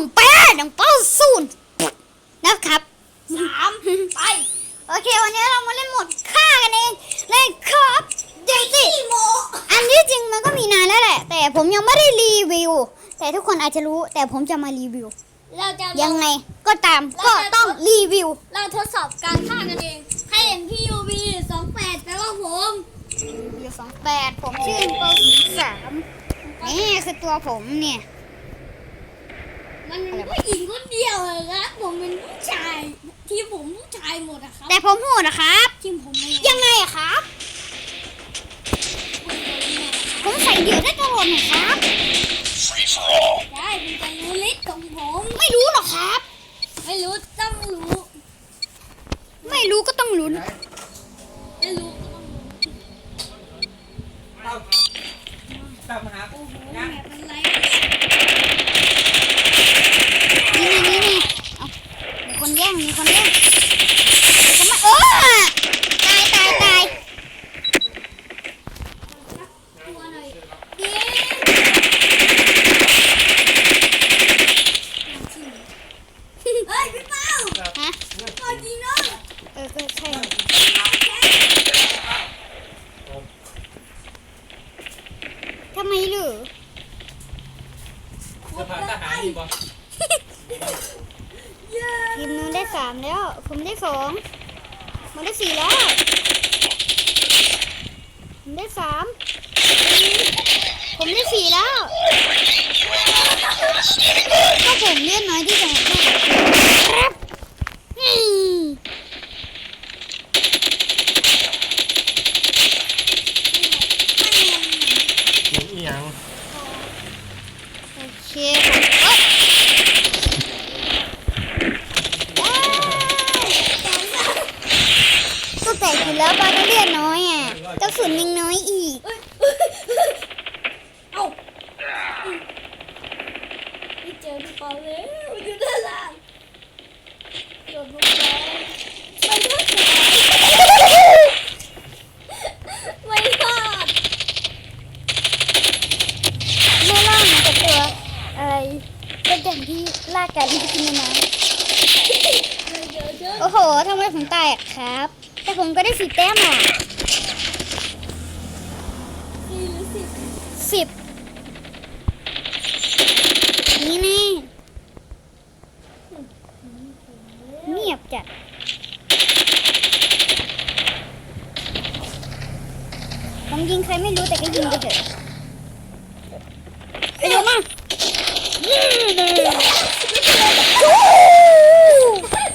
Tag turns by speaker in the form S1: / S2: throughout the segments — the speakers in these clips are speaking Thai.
S1: งแป้ดังเป้าศูนย์นะครับ
S2: สามไป
S1: โอเค วันนี้เรามาเล่นโหมดฆ่ากันเองเลยครับเดี๋ยวสิ
S2: พี่โม
S1: อันที่จริงมันก็มีนานแล้วแหละ แต่ผมยังไม่ได้รีวิว แต่ทุกคนอาจจะรู้แต่ผมจะมารีวิว
S2: เราจะ
S1: ยังไงก็ตามก็ต้องรีวิว
S2: เราทดสอบการฆ่ากันเอง ใครเห็นพี่ยูบีสองแปดแปลว่าผม
S1: รีวิวสองแปดผมชื่อเปาสีสามนี่คือตัวผมเนี่ย
S2: มันเป็นผู้หญิงคนเดียวเลยครับผมเป็นผู้ชาย ทีมผมผู้ชายหมดอะครับ
S1: แต่ผมโหดนะครับ
S2: ทีมผมไม่
S1: ยังไงอะครับ ผมใส่เดี่ยวได้ตลอดนะครับ
S2: ได้เป็นใจรู้ลิสของผม
S1: ไม่รู้หรอกครับ
S2: ไม่รู้ต้องรู้
S1: ไม่รู้ก็ต้องลุ้น
S2: ไม่รู้ก็ต้องรู้
S3: ตามหา
S2: โอ้โห
S3: ยัง
S2: แม่เป็นไร
S1: นี่นี่นี่นี่เอามีคนแย่ง มีคนแย่งจะมาเออตายตายตาย
S2: ตัวหน่อยเย้เฮ้ยพี่เป้า
S1: ฮะ
S2: พอดีเนาะ
S1: เออก็ใช่ทำไมหรือ
S3: จะพาทหารอีกบ่
S1: ทีมนู้นได้ สามแล้ว ผมได้สองผมได้สี่แล้ว ผมได้สามผมได้สี่แล้วก็ผมเลื่อนน้อยที่สุดครับอืม
S3: ยิงอีหยัง
S1: โอเคผมเอ้ยว้าวก็แตกอยู่แล้วปลาก็เลือดน้อยอะกระสุนยังน้อยอีก
S2: เอ้าไม่เจอพี่เป้าเลยอยู่ด้านล่างโดนลูกบอลไปเถอะไม่รอด
S1: ไม่ล่ามันจะตัวอะไร เป็นอย่างที่ลากกันที่กินในน้
S2: เดี๋ยวเดี๋ยวำ
S1: โอ้โหทำไมผมตายอะครับ แต่ผมก็ได้สิบแต้มอะ
S2: สี่หรือสิบ
S1: สิบนี่นี่เงียบจัดผมยิงใครไม่รู้แต่ก็ยิงไปเถอะไปเร็วมาก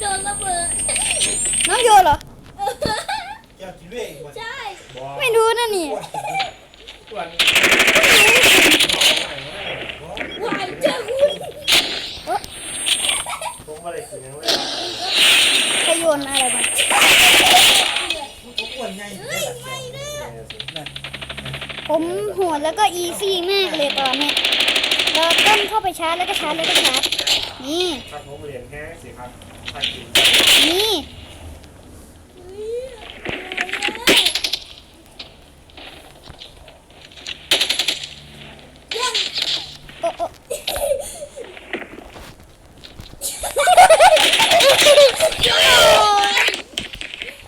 S2: โดนระเบิด
S1: น้องโยเหรอ
S3: อยากกินด้วยอีกบ่
S2: ใช่
S3: บ่
S1: ไม่รู้นะนี่
S3: ส่วน
S2: วายเจอคุณ
S3: ผมบ่ได้กินหยังเลย
S1: ขโยนอะไรมา
S3: ผมอ้วนใหญ่
S2: เฮ้ยไม่นะ
S1: ผมโหดแล้วก็อีซี่มากเลยตอนนี้เราต้นเข้าไปชาร์จแล้วก็ชาร์จแล้วก็ชาร์จนี่
S3: ครับผมเรียนแค่สิครับถ้ากิน
S1: นี่
S2: ยัง
S1: โอ้โอ้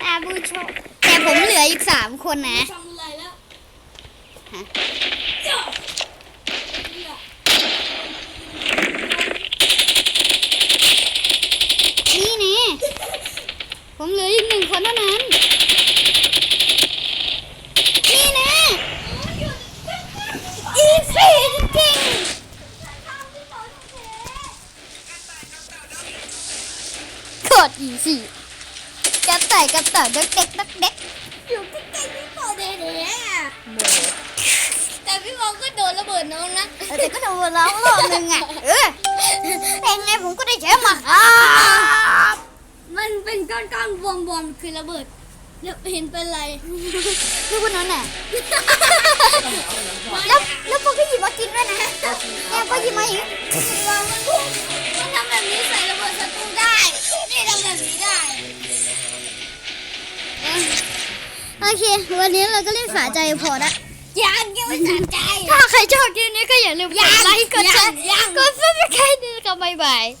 S1: ตาบูโชคแต่ผมเหลื ออีกสามคนนะ
S2: ทำอะไรแล้ว
S1: ฮะ
S2: จ้า
S1: นี่นี่ผมเหลืออีกหนึ่งคนเท่านั้น นี่นะอีซี่จริงๆโคตรอีซี่กระต่ายกระต่ายเด็กเด็กเด็กเด็ก
S2: อยู่ใกล้ๆพี่ปอแดงๆอะแต่พี่ปอก็โดนระเบิดน้องนะ
S1: แต่ก็โดนร้องรอบนึงอะเออแต่ยังไงผมก็ได้แชมป์มาครับ
S2: มันเป็นก้อนๆบวมๆคือระเบิดแล้วเห็นเป็นไร
S1: ดูคนนั้นน่ะแล้วแล้วพวกก็หยิบมากินด้วยนะเนี่ยพอหยิบมาอีก
S2: มันพุ่งมันทำแบบนี้ใส่ระเบิดศัตรูได้นี่ทำแบบนี้ได้
S1: โอเค วันนี้เราก็เล่นฝาใจพอละ
S2: ยังยังไม่สนใจ
S1: ถ้าใครชอบคลิปนี้ก็อย่าลืมกดไลค์กดแชร์กดซับสไครต์ด้วยครับบายบาย